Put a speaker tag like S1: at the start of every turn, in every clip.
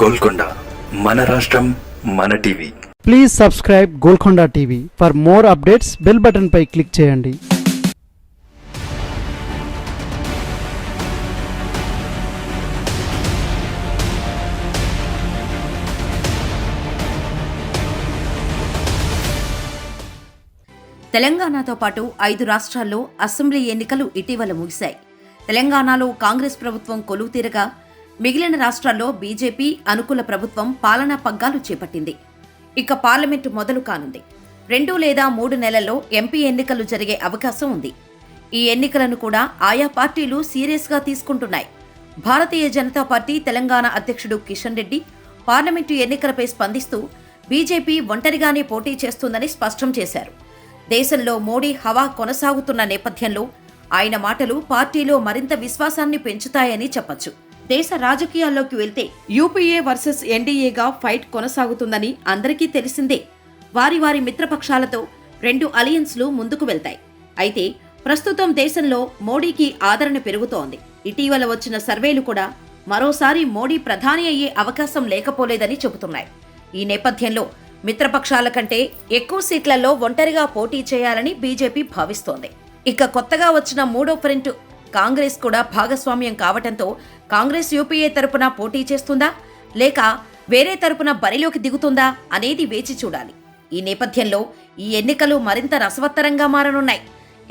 S1: గోల్కొండ మన రాష్ట్రం మన TV.
S2: Please subscribe Golconda TV for more updates bell button pi click చేయండి.
S3: తెలంగాణతో పాటు ఐదు రాష్ట్రాల్లో అసెంబ్లీ ఎన్నికలు ఇటీవల ముగిశాయి. తెలంగాణలో కాంగ్రెస్ ప్రభుత్వం కొలువు తీరగా మిగిలిన రాష్ట్రాల్లో బీజేపీ అనుకూల ప్రభుత్వం పాలనా పగ్గాలు చేపట్టింది. ఇక పార్లమెంటు మొదలు కానుంది. రెండు లేదా మూడు నెలల్లో ఎంపీ ఎన్నికలు జరిగే అవకాశం ఉంది. ఈ ఎన్నికలను కూడా ఆయా పార్టీలు సీరియస్గా తీసుకుంటున్నాయి. భారతీయ జనతా పార్టీ తెలంగాణ అధ్యక్షుడు కిషన్ రెడ్డి పార్లమెంటు ఎన్నికలపై స్పందిస్తూ బీజేపీ ఒంటరిగానే పోటీ చేస్తుందని స్పష్టం చేశారు. దేశంలో మోడీ హవా కొనసాగుతున్న నేపథ్యంలో ఆయన మాటలు పార్టీలో మరింత విశ్వాసాన్ని పెంచుతాయని చెప్పొచ్చు. దేశ రాజకీయాల్లోకి వెళ్తే యూపీఏ వర్సెస్ ఎన్డీఏగా ఫైట్ కొనసాగుతుందని అందరికీ తెలిసిందే. వారి వారి మిత్రపక్షాలతో రెండు అలయన్స్లు ముందుకు వెళ్తాయి. అయితే ప్రస్తుతం దేశంలో మోడీకి ఆదరణ పెరుగుతోంది. ఇటీవల వచ్చిన సర్వేలు కూడా మరోసారి మోడీ ప్రధాని అయ్యే అవకాశం లేకపోలేదని చెబుతున్నాయి. ఈ నేపథ్యంలో మిత్రపక్షాల కంటే ఎక్కువ సీట్లలో ఒంటరిగా పోటీ చేయాలని బీజేపీ భావిస్తోంది. ఇక కొత్తగా వచ్చిన మూడో ఫ్రంట్ కాంగ్రెస్ కూడా భాగస్వామ్యం కావటంతో కాంగ్రెస్ యూపీఏ తరపున పోటీ చేస్తుందా? లేక వేరే తరపున బరిలోకి దిగుతుందా అనేది వేచి చూడాలి. ఈ నేపథ్యంలో ఈ ఎన్నికలు మరింత రసవత్తరంగా మారనున్నాయి.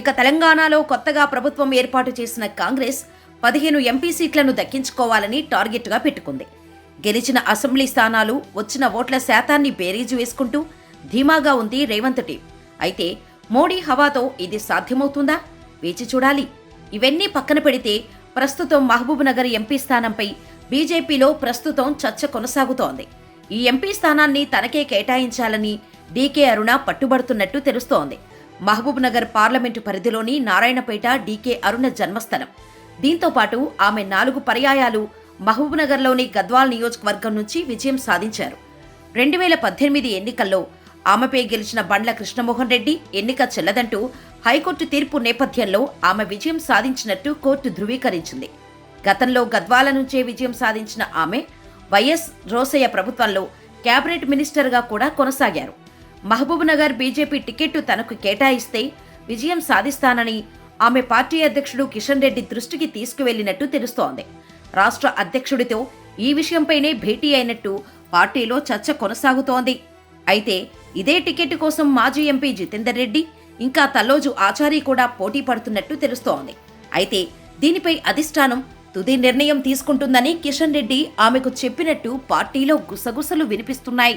S3: ఇక తెలంగాణలో కొత్తగా ప్రభుత్వం ఏర్పాటు చేసిన కాంగ్రెస్ పదిహేను ఎంపీ సీట్లను దక్కించుకోవాలని టార్గెట్గా పెట్టుకుంది. గెలిచిన అసెంబ్లీ స్థానాలు వచ్చిన ఓట్ల శాతాన్ని బేరీజు వేసుకుంటూ ధీమాగా ఉంది రేవంత్ టీం. అయితే మోడీ హవాతో ఇది సాధ్యమవుతుందా? వేచి చూడాలి. ఇవన్నీ పక్కన పెడితే ప్రస్తుతం మహబూబ్నగర్ ఎంపీ స్థానంపై బీజేపీలో ప్రస్తుతం చర్చ కొనసాగుతోంది. ఈ ఎంపీ స్థానాన్ని తనకే కేటాయించాలని డీకే అరుణ పట్టుబడుతున్నట్టు తెలుస్తోంది. మహబూబ్నగర్ పార్లమెంటు పరిధిలోని నారాయణపేట డీకే అరుణ జన్మస్థలం. దీంతో పాటు ఆమె నాలుగు పర్యాయాలు మహబూబ్నగర్లోని గద్వాల్ నియోజకవర్గం నుంచి విజయం సాధించారు. రెండు వేల పద్దెనిమిది ఎన్నికల్లో ఆమెపై గెలిచిన బండ్ల కృష్ణమోహన్ రెడ్డి ఎన్నిక చెల్లదంటూ హైకోర్టు తీర్పు నేపథ్యంలో ఆమె విజయం సాధించినట్టు కోర్టు ధృవీకరించింది. గతంలో గద్వాల నుంచే విజయం సాధించిన ఆమె వైఎస్ రోసయ్య ప్రభుత్వంలో క్యాబినెట్ మినిస్టర్గా కూడా కొనసాగారు. మహబూబ్నగర్ బీజేపీ టికెట్టు తనకు కేటాయిస్తే విజయం సాధిస్తానని ఆమె పార్టీ అధ్యక్షుడు కిషన్ రెడ్డి దృష్టికి తీసుకువెళ్ళినట్టు తెలుస్తోంది. రాష్ట్ర అధ్యక్షుడితో ఈ విషయంపైనే భేటీ అయినట్టు పార్టీలో చర్చ కొనసాగుతోంది. అయితే ఇదే టికెట్ కోసం మాజీ ఎంపీ జితేందర్ రెడ్డి ఇంకా తల్లోజు ఆచారి కూడా పోటీ పడుతున్నట్టు తెలుస్తోంది. అయితే దీనిపై అధిష్టానం తుది నిర్ణయం తీసుకుంటుందని కిషన్ రెడ్డి ఆమెకు చెప్పినట్టు పార్టీలో గుసగుసలు వినిపిస్తున్నాయి.